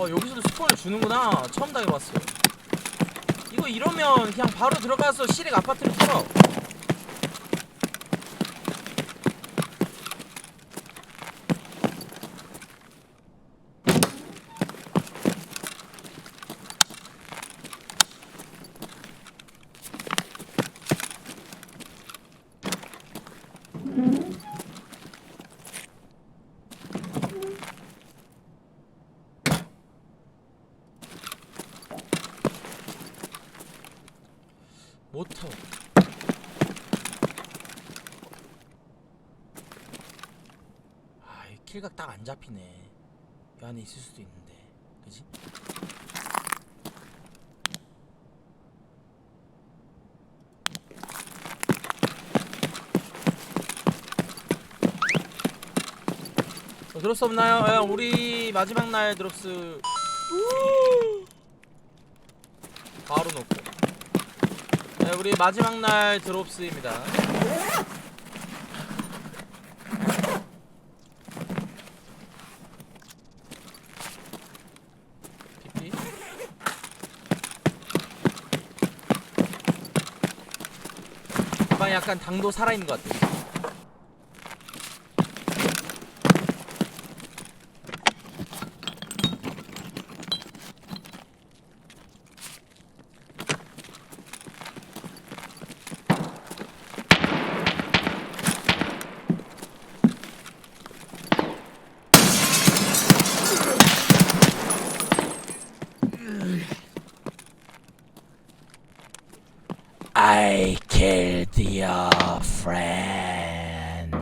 어 여기서도 스폰을 주는구나. 처음 당해봤어 이거 이러면 그냥 바로 들어가서 시렉 아파트를 털어 모터 아이 킬각 딱 안 잡히네. 이 안에 있을 수도 있는데. 그지? 어, 드롭스 없나요? 예, 우리 마지막 날 드롭스. 바로 놓고 네, 우리 마지막 날 드롭스입니다. PP. 가방 약간 당도 살아있는 것 같아. I killed your friend.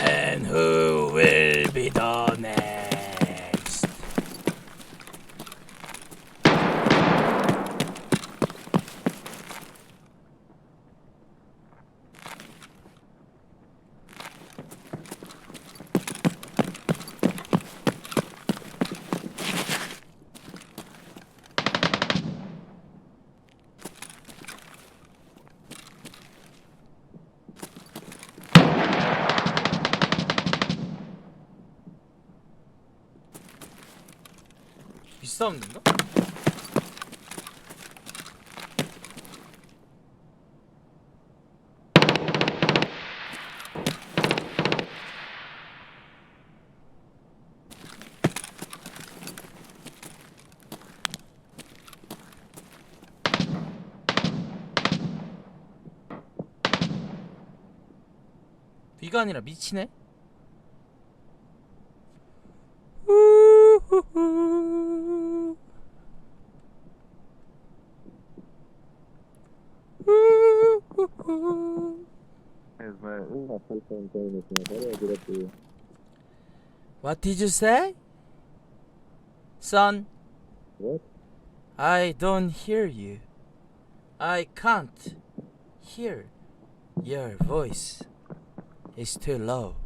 And who 비싸움인가? 비가 아니라 미치네? What did you say? Son, What? I don't hear you. I can't hear your voice. It's too low.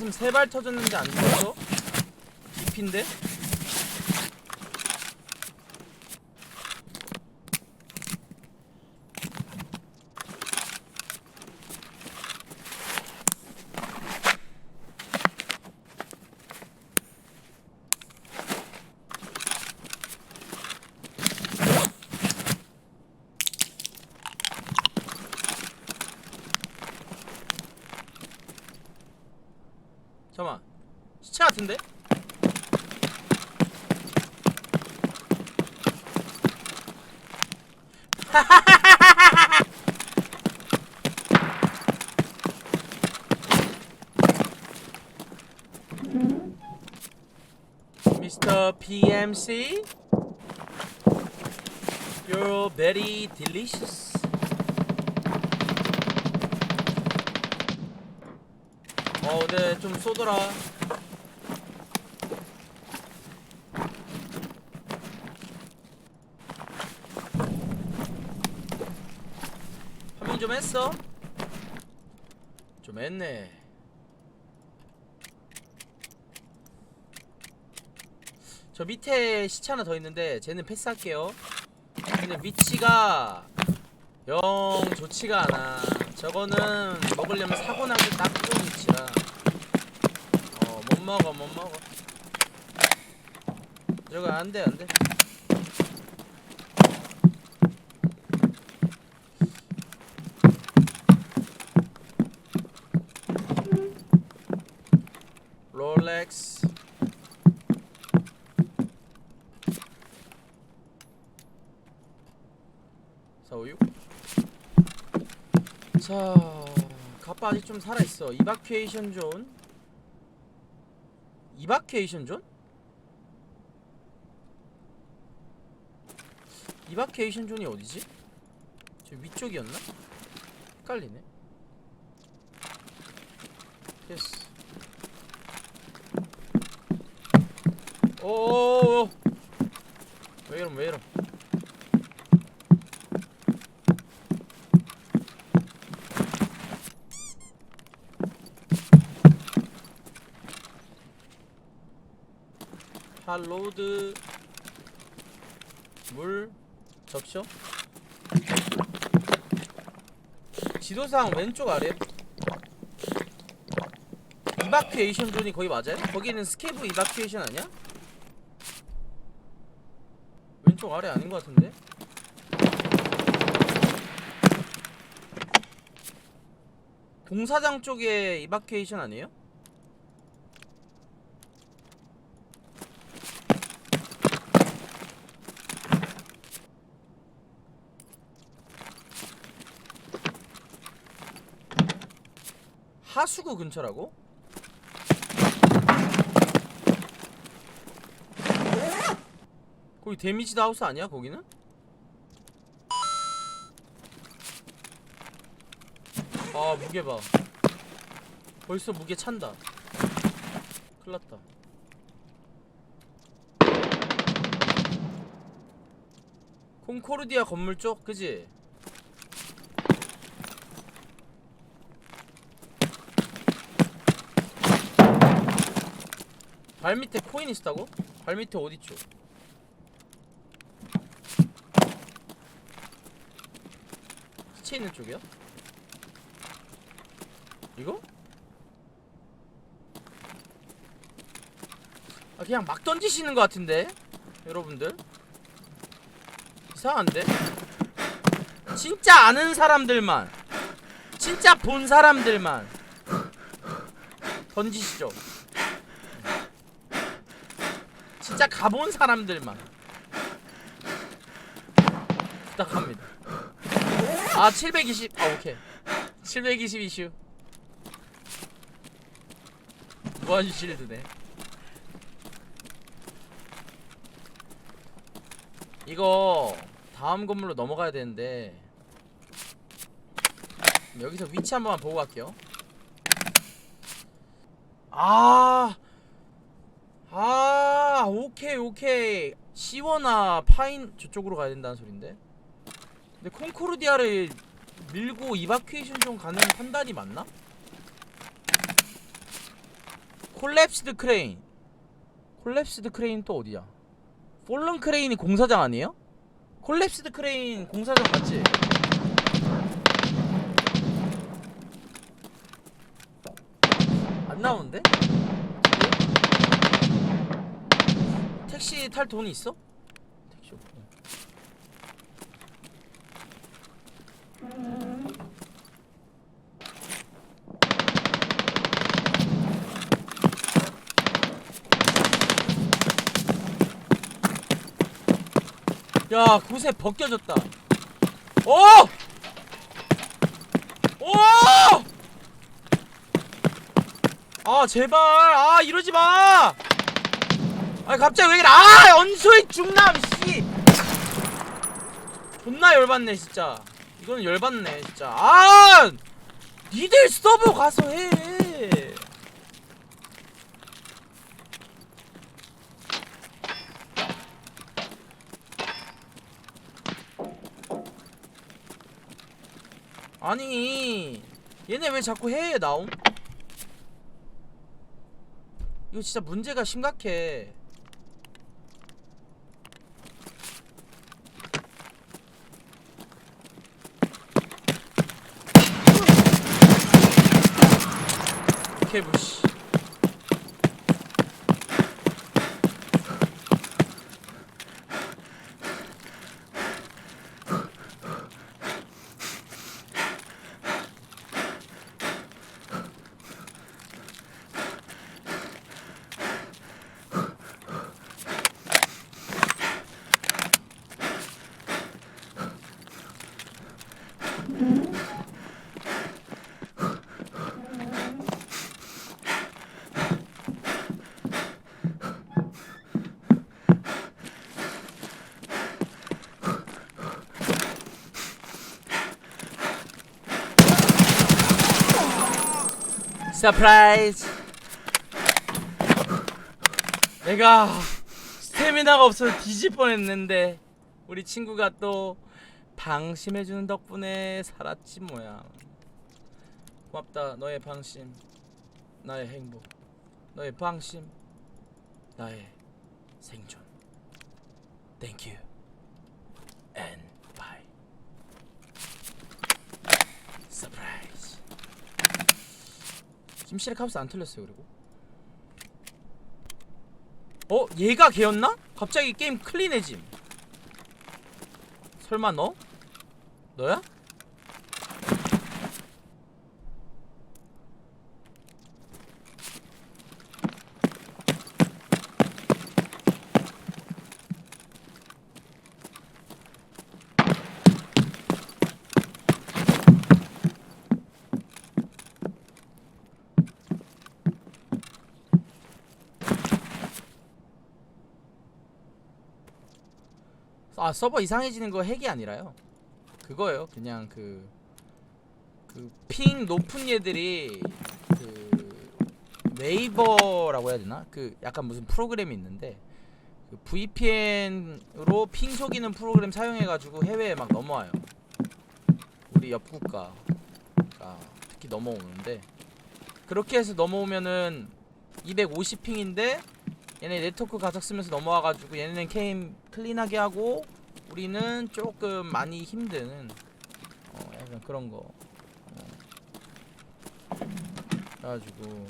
가슴 세 발 터졌는데 안 죽었어? 깊인데? 잠깐만 시체 같은데? 미스터 PMC You're very delicious 어 근데 좀 쏘더라. 파밍 좀 했어? 좀 했네. 저 밑에 시체 하나 더 있는데 쟤는 패스할게요. 근데 위치가 영 좋지가 않아. 저거는 먹으려면 사고 나기 딱 먹어 못 먹어. 저거 안돼 안돼. 롤렉스. 사오육 자 가빠 아직 좀 살아있어. 이바큐에이션 존 이바큐에이션 존? 이바큐에이션 존이 어디지? 저 위쪽이었나? 헷갈리네 됐어 오오오 왜 이럼 왜 이럼 할로드 물 접쇼 지도상 왼쪽 아래 이바큐에이션 존이 거기 맞아요? 거기는 스케브 이바큐에이션 아니야? 왼쪽 아래 아닌 것 같은데? 공사장 쪽에 이바큐에이션 아니에요? 하수구 근처라고? 거기 데미지드 하우스 아니야 거기는? 아 무게 봐 벌써 무게 찬다 큰일났다 콩코르디아 건물 쪽 그지? 발 밑에 코인 있다고? 발 밑에 어디 쪽? 시체 있는 쪽이야? 이거? 아 그냥 막 던지시는 것 같은데 여러분들 이상한데? 진짜 아는 사람들만 진짜 본 사람들만 던지시죠 진짜 가본 사람들만 부탁합니다 아 720. 아 오케이. 720 이슈. 무한 실드네. 이거 다음 건물로 넘어가야 되는데 여기서 위치 한 번만 보고 갈게요. 아, 아, 오케이, 오케이. 시원아 파인 저쪽으로 가야 된다는 소린데. 근데 콩코르디아를 밀고 이바큐에이션 좀 가는 판단이 맞나? 콜랩스드 크레인 콜랩스드 크레인 또 어디야? 폴른 크레인이 공사장 아니에요? 콜랩스드 크레인 공사장 맞지? 안 나오는데? 택시 탈 돈이 있어? 택시 없고 야, 구세 벗겨졌다. 오! 오! 아, 제발. 아, 이러지 마. 아니 갑자기 왜 이래? 아 언소의 중남 씨! 존나 열받네 진짜. 이거는 열받네 진짜. 아! 니들 서버 가서 해! 아니 얘네 왜 자꾸 해외에 나옴? 이거 진짜 문제가 심각해 개부시 서프라이즈 내가 스태미나가 없어서 뒤질 뻔했는데 우리 친구가 또 방심해주는 덕분에 살았지 뭐야. 고맙다 너의 방심. 나의 행복. 너의 방심. 나의 생존. You. And bye. 서프라이즈 김씨렉 하우스 안 틀렸어요 그리고 어? 얘가 걔였나? 갑자기 게임 클린해짐 설마 너? 너야? 아 서버 이상해지는 거 핵이 아니라요? 그거예요. 그냥 그 그 핑 높은 얘들이 그 웨이버라고 해야 되나? 그 약간 무슨 프로그램이 있는데 그 VPN으로 핑 속이는 프로그램 사용해 가지고 해외에 막 넘어와요. 우리 옆 국가가 특히 넘어오는데 그렇게 해서 넘어오면은 250핑인데 얘네 네트워크 가속 쓰면서 넘어와가지고 얘네는 게임 클린하게 하고 우리는 조금 많이 힘든 어 약간 그런 거 어. 그래가지고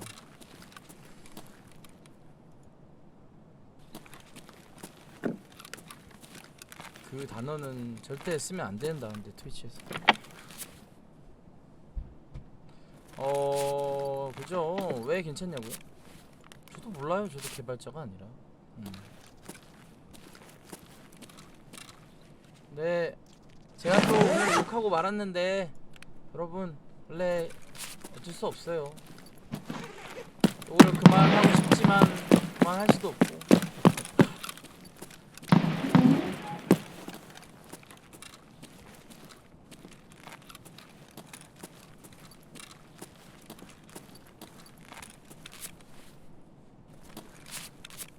그 단어는 절대 쓰면 안 된다는데 트위치에서 어 그죠 왜 괜찮냐고요? 저도 몰라요. 저도 개발자가 아니라. 음. 네, 제가 또 오늘 욕하고 말았는데 여러분 원래 어쩔 수 없어요. 오늘 그만하고 싶지만 그만할 수도 없고.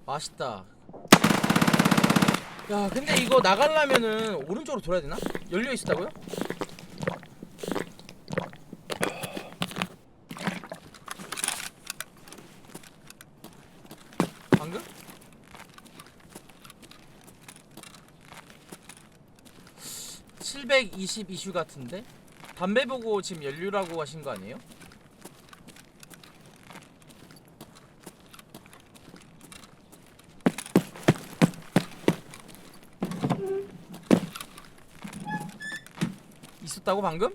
맛있다. 야, 근데 이거 나가려면은 오른쪽으로 돌아야 되나? 열려 있었다고요? 방금? (720) 이슈 같은데 담배 보고 지금 연류라고 하신 거 아니에요? 있었다고 방금?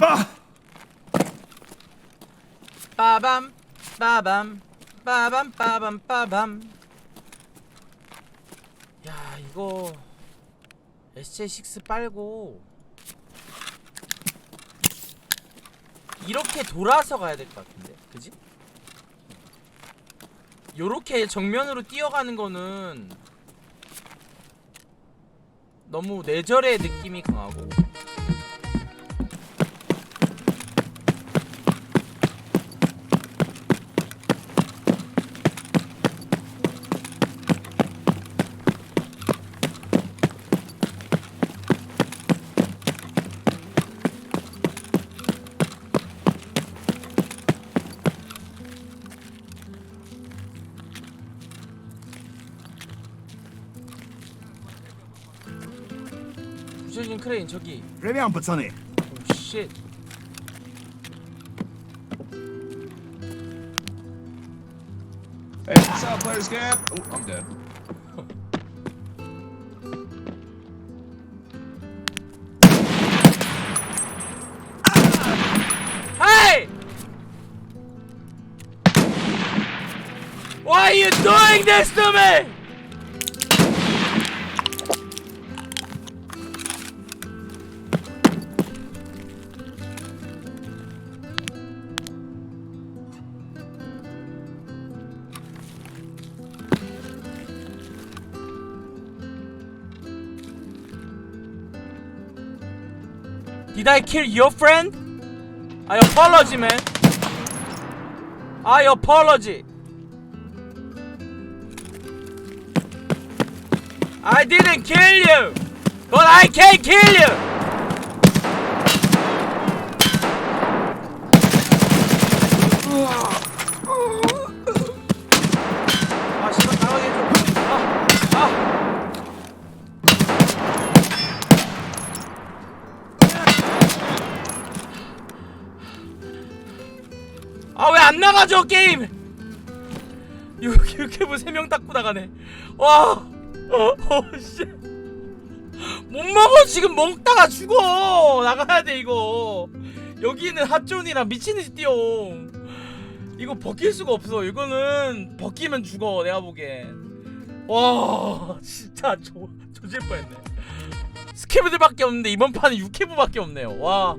아! 빠밤 빠밤 빠밤 빠밤 빠밤 SJ6 빨고 이렇게 돌아서 가야 될 것 같은데 그지? 요렇게 정면으로 뛰어가는 거는 너무 내절의 느낌이 강하고 부셔진 크레인 저기 Привет, пацаны. 오쉣 Hey, what's up, players camp? Oh, I'm dead. Did I kill your friend? I apologize, man. I apologize. I didn't kill you, but I can kill you. 나가죠 게임? 이렇게 뭐 세명 닦고 나가네. 와, 어, 씨. 못 먹어 지금 먹다가 죽어 나가야 돼 이거. 여기는 핫존이랑 미친듯이 뛰어. 이거 벗길 수가 없어. 이거는 벗기면 죽어 내가 보기엔. 와 진짜 조 조질 뻔했네. 스케브들밖에 없는데 이번 판은 6캐브밖에 없네요. 와